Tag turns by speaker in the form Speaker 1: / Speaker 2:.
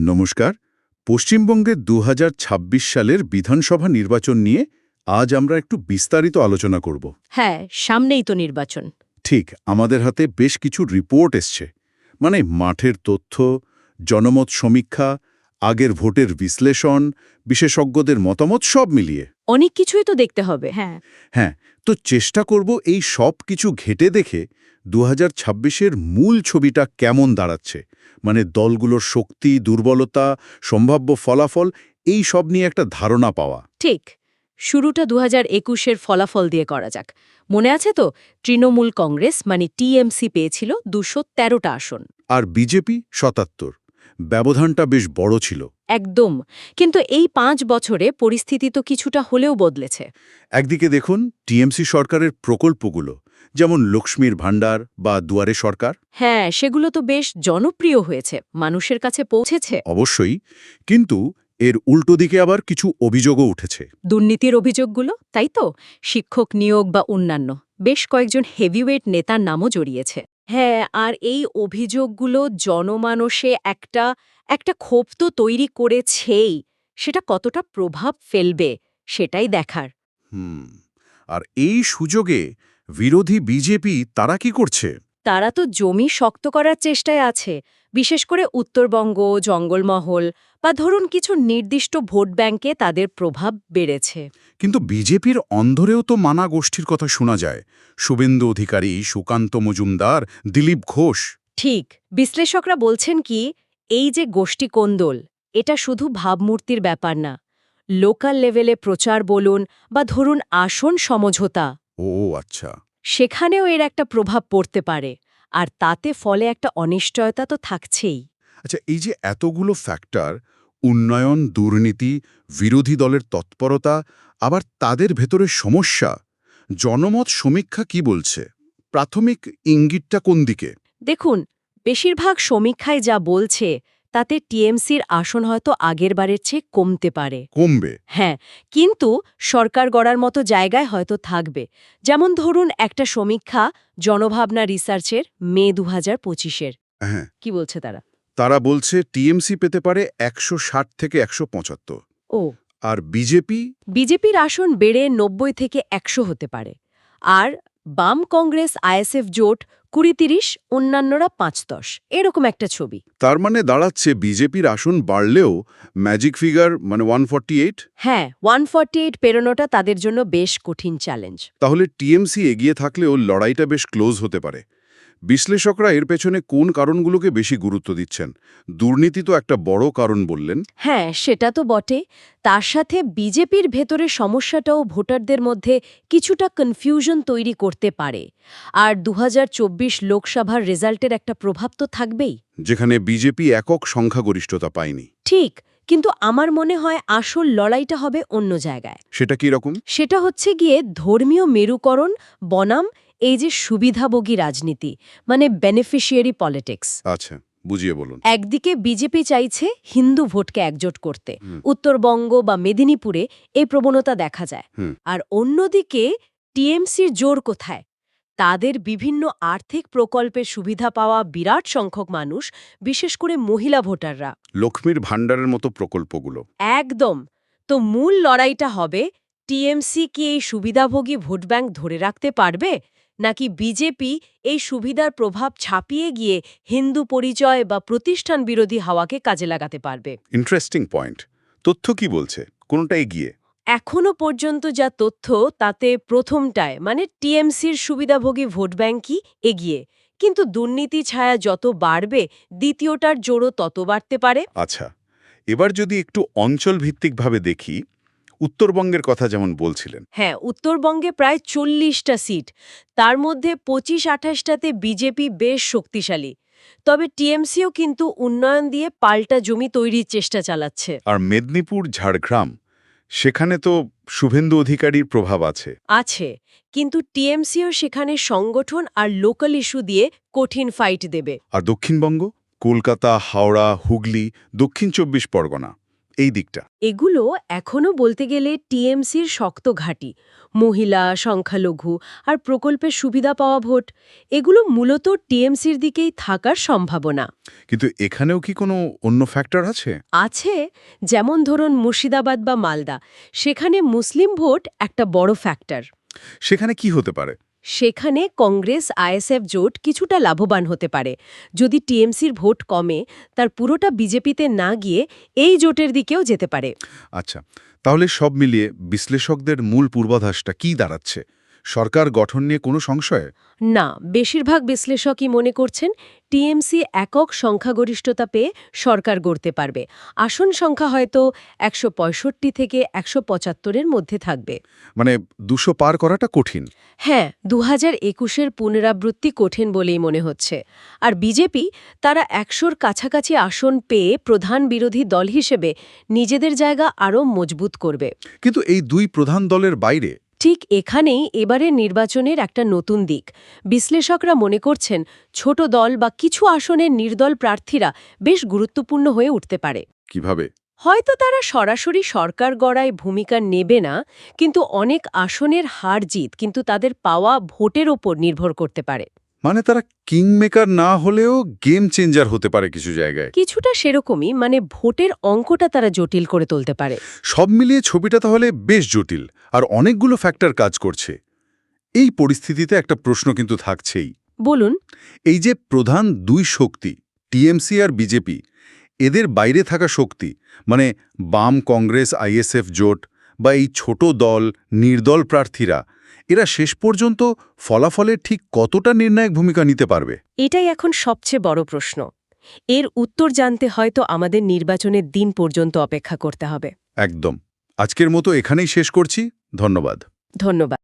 Speaker 1: নমস্কার। পশ্চিমবঙ্গের দু হাজার ছাব্বিশ সালের বিধানসভা নির্বাচন নিয়ে আজ আমরা একটু বিস্তারিত আলোচনা করব।
Speaker 2: হ্যাঁ সামনেই তো নির্বাচন।
Speaker 1: ঠিক আমাদের হাতে বেশ কিছু রিপোর্ট এসছে। মানে মাঠের তথ্য জনমত সমীক্ষা আগের ভোটের বিশ্লেষণ বিশেষজ্ঞদের মতামত সব মিলিয়ে।
Speaker 2: অনেক কিছুই তো দেখতে হবে। হ্যাঁ।
Speaker 1: হ্যাঁ তো চেষ্টা করব এই সব কিছু ঘেটে দেখে দু হাজার মূল ছবিটা কেমন দাঁড়াচ্ছে। মানে দলগুলোর শক্তি দুর্বলতা সম্ভাব্য ফলাফল এই সব নিয়ে একটা ধারণা পাওয়া।
Speaker 2: ঠিক। শুরুটা দু হাজার একুশের ফলাফল দিয়ে করা যাক। মনে আছে তো? তৃণমূল কংগ্রেস মানে টিএমসি পেয়েছিল দুশো তেরোটা আসন।
Speaker 1: আর বিজেপি শতাত্তর ব্যবধানটা বেশ বড় ছিল।
Speaker 2: একদম। কিন্তু এই পাঁচ বছরে পরিস্থিতি তো কিছুটা হলেও বদলেছে।
Speaker 1: একদিকে দেখুন টিএমসি সরকারের প্রকল্পগুলো যেমন লক্ষ্মীর ভাণ্ডার বা দুয়ারে সরকার?
Speaker 2: হ্যাঁ সেগুলো তো বেশ জনপ্রিয় হয়েছে মানুষের কাছে পৌঁছেছে।
Speaker 1: অবশ্যই কিন্তু এর উল্টো দিকে আবার কিছু অভিযোগও উঠেছে।
Speaker 2: দুর্নীতির অভিযোগগুলো তাই তো? শিক্ষক নিয়োগ বা অন্যান্য বেশ কয়েকজন হেভিওয়েট নেতার নামও জড়িয়েছে। হ্যাঁ আর এই অভিযোগগুলো জনমানসে একটা একটা ক্ষোভ তো তৈরি করেছেই সেটা কতটা প্রভাব ফেলবে সেটাই দেখার।
Speaker 1: হুম আর এই সুযোগে বিরোধী বিজেপি তারা কি করছে?
Speaker 2: তারা তো জমি শক্ত করার চেষ্টায় আছে বিশেষ করে উত্তরবঙ্গ জঙ্গলমহল বা ধরুন কিছু নির্দিষ্ট ভোট ব্যাংকে তাদের প্রভাব বেড়েছে।
Speaker 1: কিন্তু বিজেপির অন্ধরেও তো মানা গোষ্ঠীর কথা শোনা যায়। শুভেন্দু অধিকারী সুকান্ত মজুমদার দিলীপ ঘোষ।
Speaker 2: ঠিক বিশ্লেষকরা বলছেন কি এই যে গোষ্ঠী কোন্দল এটা শুধু ভাবমূর্তির ব্যাপার না। লোকাল লেভেলে প্রচার বলুন বা ধরুন আসন সমঝোতা
Speaker 1: ও আচ্ছা।
Speaker 2: সেখানেও এর একটা প্রভাব পড়তে পারে আর তাতে ফলে একটা অনিশ্চয়তা তো থাকছেই।
Speaker 1: আচ্ছা এই যে এতগুলো ফ্যাক্টর উন্নয়ন দুর্নীতি বিরোধী দলের তৎপরতা আবার তাদের ভেতরে সমস্যা জনমত সমীক্ষা কি বলছে? প্রাথমিক ইঙ্গিতটা কোন দিকে?
Speaker 2: দেখুন বেশিরভাগ সমীক্ষায় যা বলছে তাতে টিএমসির আসন হয়তো আগের বারের চেয়ে কমতে পারে।
Speaker 1: কমবে?
Speaker 2: হ্যাঁ কিন্তু সরকার গড়ার মতো জায়গায় হয়তো থাকবে। যেমন ধরুন একটা সমীক্ষা জনভাবনা রিসার্চের মে দু হাজার পঁচিশের।
Speaker 1: হ্যাঁ।
Speaker 2: কি বলছে তারা?
Speaker 1: তারা বলছে টিএমসি পেতে পারে একশো ষাট থেকে একশো পঁচাত্তর।
Speaker 2: ও।
Speaker 1: আর বিজেপি?
Speaker 2: বিজেপির আসন বেড়ে নব্বই থেকে একশো হতে পারে। আর বাম কংগ্রেস আইএসএফ জোট কুড়ি তিরিশ অন্যান্যরা পাঁচ দশ এরকম একটা ছবি।
Speaker 1: তার মানে দাঁড়াচ্ছে বিজেপির আসন বাড়লেও ম্যাজিক ফিগার মানে ওয়ান
Speaker 2: হ্যাঁ ওয়ান ফর্টি এইট পেরোনোটা তাদের জন্য বেশ কঠিন চ্যালেঞ্জ
Speaker 1: তাহলে টিএমসি এগিয়ে থাকলেও লড়াইটা বেশ ক্লোজ হতে পারে। বিশ্লেষকরা এর পেছনে কোন কারণগুলোকে বেশি গুরুত্ব দিচ্ছেন? দুর্নীতি তো একটা বড় কারণ বললেন।
Speaker 2: হ্যাঁ সেটা তো বটে। তার সাথে বিজেপির ভেতরে সমস্যাটাও ভোটারদের মধ্যে কিছুটা কনফিউশন তৈরি করতে পারে। আর দু হাজার চব্বিশ লোকসভার রেজাল্টের একটা প্রভাব তো থাকবেই।
Speaker 1: যেখানে বিজেপি একক সংখ্যাগরিষ্ঠতা পায়নি।
Speaker 2: ঠিক কিন্তু আমার মনে হয় আসল লড়াইটা হবে অন্য জায়গায়।
Speaker 1: সেটা কি রকম?
Speaker 2: সেটা হচ্ছে গিয়ে ধর্মীয় মেরুকরণ বনাম এই যে সুবিধাভোগী রাজনীতি মানে বেনিফিশিয়ারি পলিটিক্স
Speaker 1: আচ্ছা বুঝিয়ে বলুন।
Speaker 2: একদিকে বিজেপি চাইছে হিন্দু ভোটকে একজোট করতে। উত্তরবঙ্গ বা মেদিনীপুরে এই প্রবণতা দেখা যায়। আর অন্যদিকে টিএমসির জোর কোথায়? তাদের বিভিন্ন আর্থিক প্রকল্পের সুবিধা পাওয়া বিরাট সংখ্যক মানুষ বিশেষ করে মহিলা ভোটাররা।
Speaker 1: লক্ষ্মীর ভাণ্ডারের মতো প্রকল্পগুলো।
Speaker 2: একদম। তো মূল লড়াইটা হবে টিএমসি কি এই সুবিধাভোগী ভোট ব্যাংক ধরে রাখতে পারবে? নাকি বিজেপি এই সুবিধার প্রভাব ছাপিয়ে গিয়ে হিন্দু পরিচয় বা প্রতিষ্ঠান বিরোধী হাওয়াকে কাজে লাগাতে পারবে?
Speaker 1: ইন্টারেস্টিং পয়েন্ট তথ্য কি বলছে? কোনটা এগিয়ে?
Speaker 2: এখনও পর্যন্ত যা তথ্য তাতে প্রথমটায় মানে টিএমসির সুবিধাভোগী ভোট ব্যাংকই এগিয়ে। কিন্তু দুর্নীতি ছায়া যত বাড়বে দ্বিতীয়টার জোরও তত বাড়তে পারে।
Speaker 1: আচ্ছা। এবার যদি একটু অঞ্চলভিত্তিকভাবে দেখি উত্তরবঙ্গের কথা যেমন বলছিলেন।
Speaker 2: হ্যাঁ উত্তরবঙ্গে প্রায় চল্লিশটা সিট। তার মধ্যে পঁচিশ আঠাশটাতে বিজেপি বেশ শক্তিশালী। তবে টিএমসিও কিন্তু উন্নয়ন দিয়ে পাল্টা জমি তৈরির চেষ্টা চালাচ্ছে।
Speaker 1: আর মেদিনীপুর ঝাড়গ্রাম সেখানে তো শুভেন্দু অধিকারীর প্রভাব আছে।
Speaker 2: আছে কিন্তু টিএমসিও সেখানে সংগঠন আর লোকাল ইস্যু দিয়ে কঠিন ফাইট দেবে।
Speaker 1: আর দক্ষিণবঙ্গ? কলকাতা হাওড়া হুগলি দক্ষিণ চব্বিশ পরগনা। এই দিকটা।
Speaker 2: এগুলো এখনও বলতে গেলে টিএমসির শক্ত ঘাঁটি মহিলা সংখ্যালঘু আর প্রকল্পের সুবিধা পাওয়া ভোট। এগুলো মূলত টিএমসির দিকেই থাকার সম্ভাবনা।
Speaker 1: কিন্তু এখানেও কি কোনো অন্য ফ্যাক্টর আছে?
Speaker 2: আছে যেমন ধরুন মুর্শিদাবাদ বা মালদা। সেখানে মুসলিম ভোট একটা বড় ফ্যাক্টর
Speaker 1: সেখানে কি হতে পারে?
Speaker 2: সেখানে কংগ্রেস, আইএসএফ জোট কিছুটা লাভবান হতে পারে। যদি টিএমসির ভোট কমে, তার পুরোটা বিজেপিতে না গিয়ে এই জোটের দিকেও যেতে পারে।
Speaker 1: আচ্ছা তাহলে সব মিলিয়ে বিশ্লেষকদের মূল পূর্বাভাসটা কি দাঁড়াচ্ছে? সরকার গঠন নিয়ে কোনো সংশয়?
Speaker 2: না বেশিরভাগ বিশ্লেষকই মনে করছেন টিএমসি একক সংখ্যাগরিষ্ঠতা পেয়ে সরকার গড়তে পারবে। আসন সংখ্যা হয়তো একশো পঁয়ষট্টি থেকে একশো পঁচাত্তরের মধ্যে থাকবে।
Speaker 1: মানে দুশো পার করাটা কঠিন।
Speaker 2: হ্যাঁ দু হাজার একুশের পুনরাবৃত্তি কঠিন বলেই মনে হচ্ছে। আর বিজেপি তারা একশোর কাছাকাছি আসন পেয়ে প্রধান বিরোধী দল হিসেবে নিজেদের জায়গা আরও মজবুত করবে।
Speaker 1: কিন্তু এই দুই প্রধান দলের বাইরে
Speaker 2: ঠিক এখানেই এবারের নির্বাচনের একটা নতুন দিক। বিশ্লেষকরা মনে করছেন ছোট দল বা কিছু আসনের নির্দল প্রার্থীরা বেশ গুরুত্বপূর্ণ হয়ে উঠতে পারে।
Speaker 1: কীভাবে?
Speaker 2: হয়তো তারা সরাসরি সরকার গড়ায় ভূমিকা নেবে না কিন্তু অনেক আসনের হার জিত কিন্তু তাদের পাওয়া ভোটের ওপর নির্ভর করতে পারে।
Speaker 1: মানে তারা কিংমেকার না হলেও গেম চেঞ্জার হতে পারে কিছু জায়গায়।
Speaker 2: কিছুটা সেরকমই মানে ভোটের অঙ্কটা তারা জটিল করে তুলতে পারে।
Speaker 1: সব মিলিয়ে ছবিটা তাহলে বেশ জটিল আর অনেকগুলো ফ্যাক্টর কাজ করছে। এই পরিস্থিতিতে একটা প্রশ্ন কিন্তু থাকছেই।
Speaker 2: বলুন।
Speaker 1: এই যে প্রধান দুই শক্তি টিএমসি আর বিজেপি এদের বাইরে থাকা শক্তি মানে বাম কংগ্রেস আইএসএফ জোট বা এই ছোট দল নির্দল প্রার্থীরা এরা শেষ পর্যন্ত ফলাফলের ঠিক কতটা নির্ণায়ক ভূমিকা নিতে পারবে?
Speaker 2: এটাই এখন সবচেয়ে বড় প্রশ্ন। এর উত্তর জানতে হয়তো আমাদের নির্বাচনের দিন পর্যন্ত অপেক্ষা করতে হবে।
Speaker 1: একদম। আজকের মতো এখানেই শেষ করছি। ধন্যবাদ।
Speaker 2: ধন্যবাদ।